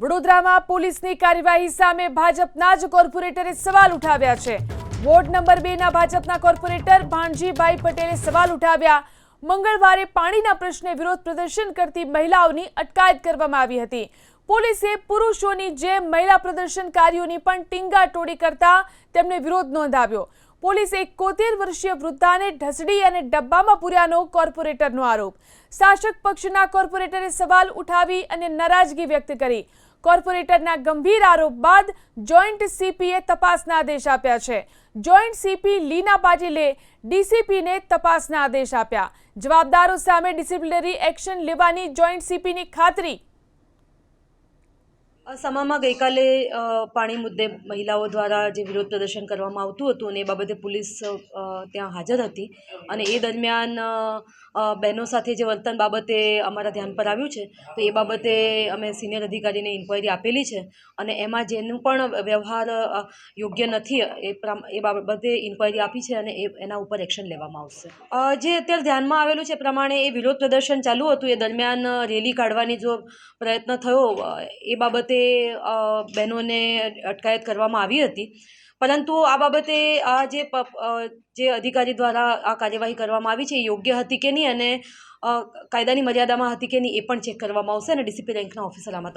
વડોદરામાં પોલીસની કાર્યવાહી સામે ભાજપના જ કોર્પોરેટરે સવાલ ઉઠાવ્યા છે. વોર્ડ નંબર બે ના ભાજપના કોર્પોરેટર ભાણજીભાઈ પટેલે સવાલ ઉઠાવ્યા. મંગળવારે પાણીના પ્રશ્ને વિરોધ પ્રદર્શન કરતી મહિલાઓની અટકાયત કરવામાં આવી હતી. પોલીસે પુરુષોની જેમ મહિલા પ્રદર્શનકારીઓની પણ ટીંગાટોળી કરતા તેમને વિરોધ નોંધાવ્યો. પોલીસે એકોતેર વર્ષીય વૃદ્ધાને ઢસડી અને ડબ્બામાં પૂર્યાનો કોર્પોરેટરનો આરોપ. શાસક પક્ષના કોર્પોરેટરે સવાલ ઉઠાવી અને નારાજગી વ્યક્ત કરી. કોર્પોરેટરના ગંભીર આરોપ બાદ જોઈન્ટ સીપીએ તપાસના આદેશ આપ્યા છે. જોઈન્ટ સીપી લીના પાટીલે ડીસીપીને તપાસના આદેશ આપ્યા. જવાબદારો સામે ડિસિપ્લિનરી એક્શન લેવાની જોઈન્ટ સીપીની ખાતરી સમામાં ગઈકાલે પાણી મુદ્દે મહિલાઓ દ્વારા જે વિરોધ પ્રદર્શન કરવામાં આવતું હતું અને એ બાબતે પોલીસ ત્યાં હાજર હતી. અને એ દરમિયાન બહેનો સાથે જે વર્તન બાબતે અમારા ધ્યાન પર આવ્યું છે, તો એ બાબતે અમે સિનિયર અધિકારીને ઇન્ક્વાયરી આપેલી છે. અને એમાં જેનું પણ વ્યવહાર યોગ્ય નથી, એ એ બાબતે ઇન્ક્વાયરી આપી છે અને એ, એના ઉપર એક્શન લેવામાં આવશે. જે અત્યારે ધ્યાનમાં આવેલું છે પ્રમાણે એ વિરોધ પ્રદર્શન ચાલુ હતું. એ દરમિયાન રેલી કાઢવાની જો પ્રયત્ન થયો એ બાબતે અ, બહેનોને અટકાયત કરવામાં આવી હતી. પરંતુ આ બાબતે આ જે જે અધિકારી દ્વારા આ કાર્યવાહી કરવામાં આવી છે એ યોગ્ય હતી કે નહીં? અને કાયદાની મર્યાદામાં હતી કે નહીં એ પણ ચેક કરવામાં આવશે અને ડીસીપી રેન્કના ઓફિસર આમાં તપાસ